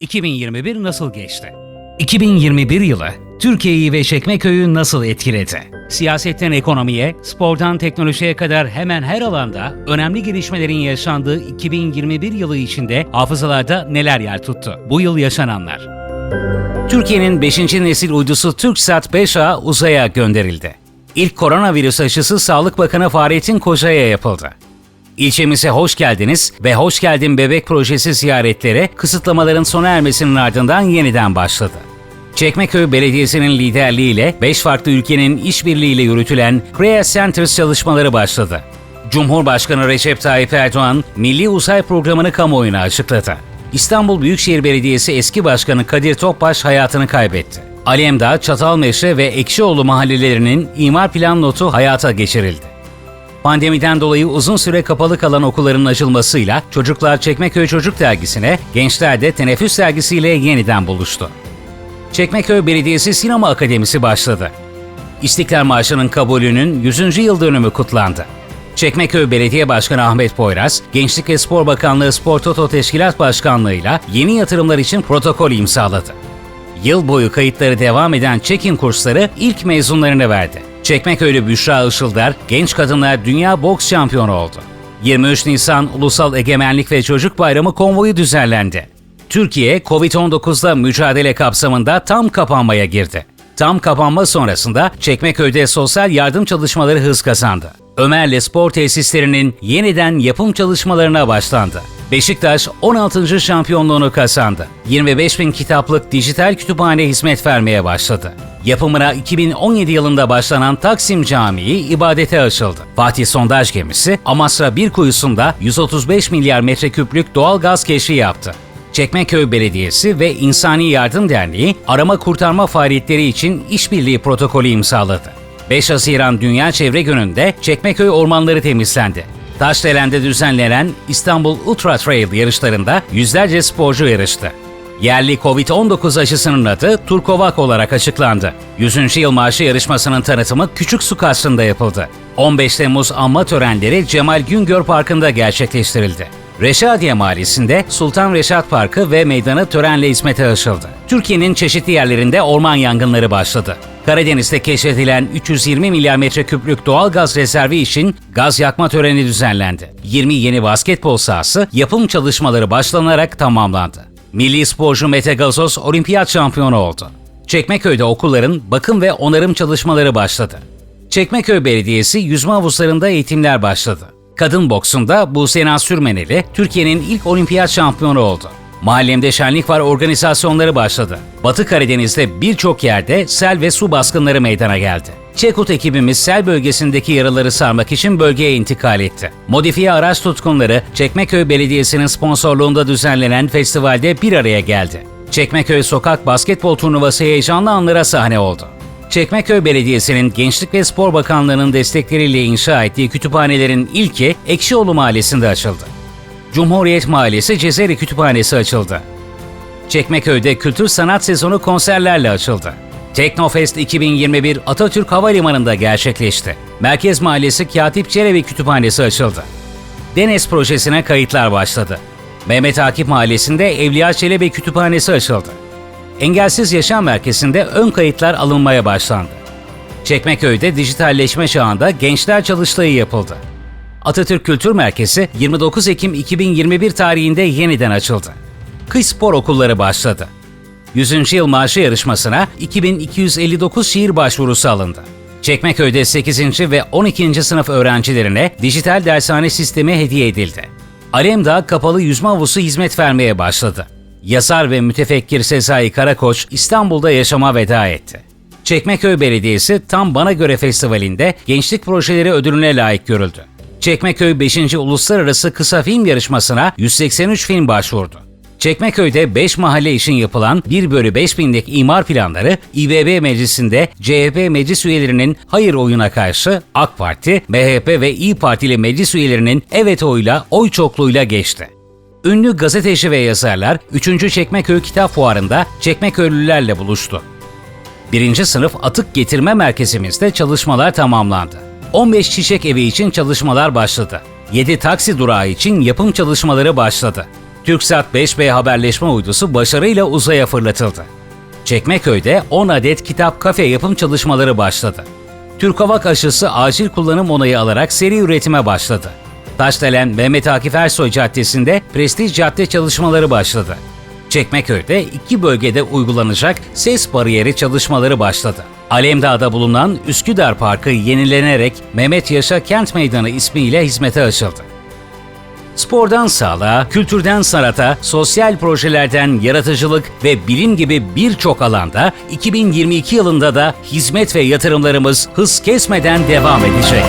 2021 nasıl geçti? 2021 yılı Türkiye'yi ve Çekmeköy'ü nasıl etkiledi? Siyasetten ekonomiye, spordan teknolojiye kadar hemen her alanda önemli gelişmelerin yaşandığı 2021 yılı içinde hafızalarda neler yer tuttu? Bu yıl yaşananlar. Türkiye'nin 5. nesil uydusu TürkSat 5A uzaya gönderildi. İlk koronavirüs aşısı Sağlık Bakanı Fahrettin Koca'ya yapıldı. İlçemize hoş geldiniz ve Hoş Geldin Bebek Projesi ziyaretlere kısıtlamaların sona ermesinin ardından yeniden başladı. Çekmeköy Belediyesi'nin liderliğiyle 5 farklı ülkenin işbirliğiyle yürütülen Crea Centers çalışmaları başladı. Cumhurbaşkanı Recep Tayyip Erdoğan, Milli Uzay Programı'nı kamuoyuna açıkladı. İstanbul Büyükşehir Belediyesi eski başkanı Kadir Topbaş hayatını kaybetti. Alemdağ, Çatalmeşe ve Ekşioğlu mahallelerinin imar plan notu hayata geçirildi. Pandemiden dolayı uzun süre kapalı kalan okulların açılmasıyla Çocuklar Çekmeköy Çocuk Dergisi'ne, gençler de Teneffüs Dergisi'yle yeniden buluştu. Çekmeköy Belediyesi Sinema Akademisi başladı. İstiklal Marşı'nın kabulünün 100. yıl dönümü kutlandı. Çekmeköy Belediye Başkanı Ahmet Poyraz, Gençlik ve Spor Bakanlığı Spor Toto Teşkilat Başkanlığı'yla yeni yatırımlar için protokol imzaladı. Yıl boyu kayıtları devam eden check-in kursları ilk mezunlarını verdi. Çekmeköy'lü Büşra Işıldar, genç kadınlar dünya boks şampiyonu oldu. 23 Nisan Ulusal Egemenlik ve Çocuk Bayramı konvoyu düzenlendi. Türkiye, Covid-19'la mücadele kapsamında tam kapanmaya girdi. Tam kapanma sonrasında Çekmeköy'de sosyal yardım çalışmaları hız kazandı. Ömer'le spor tesislerinin yeniden yapım çalışmalarına başlandı. Beşiktaş 16. şampiyonluğunu kazandı. 25 bin kitaplık dijital kütüphane hizmet vermeye başladı. Yapımına 2017 yılında başlanan Taksim Camii ibadete açıldı. Fatih Sondaj Gemisi Amasra bir kuyusunda 135 milyar metreküplük doğal gaz keşfi yaptı. Çekmeköy Belediyesi ve İnsani Yardım Derneği arama kurtarma faaliyetleri için işbirliği protokolü imzaladı. 5 Haziran Dünya Çevre Günü'nde Çekmeköy ormanları temizlendi. Taşdelen'de düzenlenen İstanbul Ultra Trail yarışlarında yüzlerce sporcu yarıştı. Yerli Covid-19 aşısının adı Turkovak olarak açıklandı. 100. yıl marşı yarışmasının tanıtımı Küçük Su Kasrı'nda yapıldı. 15 Temmuz anma törenleri Cemal Güngör Parkı'nda gerçekleştirildi. Reşadiye Mahallesi'nde Sultan Reşat Parkı ve meydanı törenle hizmete açıldı. Türkiye'nin çeşitli yerlerinde orman yangınları başladı. Karadeniz'de keşfedilen 320 milyar metreküplük doğal gaz rezervi için gaz yakma töreni düzenlendi. 20 yeni basketbol sahası yapım çalışmaları başlanarak tamamlandı. Milli sporcu Mete Gazoz olimpiyat şampiyonu oldu. Çekmeköy'de okulların bakım ve onarım çalışmaları başladı. Çekmeköy Belediyesi yüzme havuzlarında eğitimler başladı. Kadın boksunda Buse Sürmeneli Türkiye'nin ilk olimpiyat şampiyonu oldu. Mahallemde şenlik var organizasyonları başladı. Batı Karadeniz'de birçok yerde sel ve su baskınları meydana geldi. Çekut ekibimiz sel bölgesindeki yaraları sarmak için bölgeye intikal etti. Modifiye araç tutkunları Çekmeköy Belediyesi'nin sponsorluğunda düzenlenen festivalde bir araya geldi. Çekmeköy Sokak Basketbol Turnuvası heyecanlı anlara sahne oldu. Çekmeköy Belediyesi'nin Gençlik ve Spor Bakanlığı'nın destekleriyle inşa ettiği kütüphanelerin ilki Ekşioğlu Mahallesi'nde açıldı. Cumhuriyet Mahallesi Cezeri Kütüphanesi açıldı. Çekmeköy'de kültür sanat sezonu konserlerle açıldı. Teknofest 2021 Atatürk Havalimanı'nda gerçekleşti. Merkez Mahallesi Katip Çelebi Kütüphanesi açıldı. Deniz projesine kayıtlar başladı. Mehmet Akif Mahallesi'nde Evliya Çelebi Kütüphanesi açıldı. Engelsiz Yaşam Merkezi'nde ön kayıtlar alınmaya başlandı. Çekmeköy'de dijitalleşme çağında gençler çalıştığı yapıldı. Atatürk Kültür Merkezi 29 Ekim 2021 tarihinde yeniden açıldı. Kış spor okulları başladı. 100. yıl marşı yarışmasına 2259 şiir başvurusu alındı. Çekmeköy'de 8. ve 12. sınıf öğrencilerine dijital dershane sistemi hediye edildi. Alemdağ kapalı yüzme havuzu hizmet vermeye başladı. Yazar ve mütefekkir Sezai Karakoç İstanbul'da yaşama veda etti. Çekmeköy Belediyesi Tam Bana Göre Festivali'nde gençlik projeleri ödülüne layık görüldü. Çekmeköy 5. Uluslararası Kısa Film Yarışması'na 183 film başvurdu. Çekmeköy'de 5 mahalle için yapılan 1 bölü 5 binlik imar planları İBB Meclisi'nde CHP meclis üyelerinin hayır oyuna karşı AK Parti, MHP ve İyi Partili meclis üyelerinin evet oyla oy çokluğuyla geçti. Ünlü gazeteci ve yazarlar 3. Çekmeköy Kitap Fuarı'nda Çekmeköylülerle buluştu. Birinci sınıf atık getirme merkezimizde çalışmalar tamamlandı. 15 çiçek evi için çalışmalar başladı. 7 taksi durağı için yapım çalışmaları başladı. TürkSat 5B haberleşme uydusu başarıyla uzaya fırlatıldı. Çekmeköy'de 10 adet kitap kafe yapım çalışmaları başladı. Türk Hava aşısı acil kullanım onayı alarak seri üretime başladı. Taşdelen Mehmet Akif Ersoy Caddesi'nde prestij cadde çalışmaları başladı. Çekmeköy'de iki bölgede uygulanacak ses bariyeri çalışmaları başladı. Alemdağ'da bulunan Üsküdar Parkı yenilenerek Mehmet Yaşa Kent Meydanı ismiyle hizmete açıldı. Spordan sağlığa, kültürden sanata, sosyal projelerden yaratıcılık ve bilim gibi birçok alanda 2022 yılında da hizmet ve yatırımlarımız hız kesmeden devam edecek.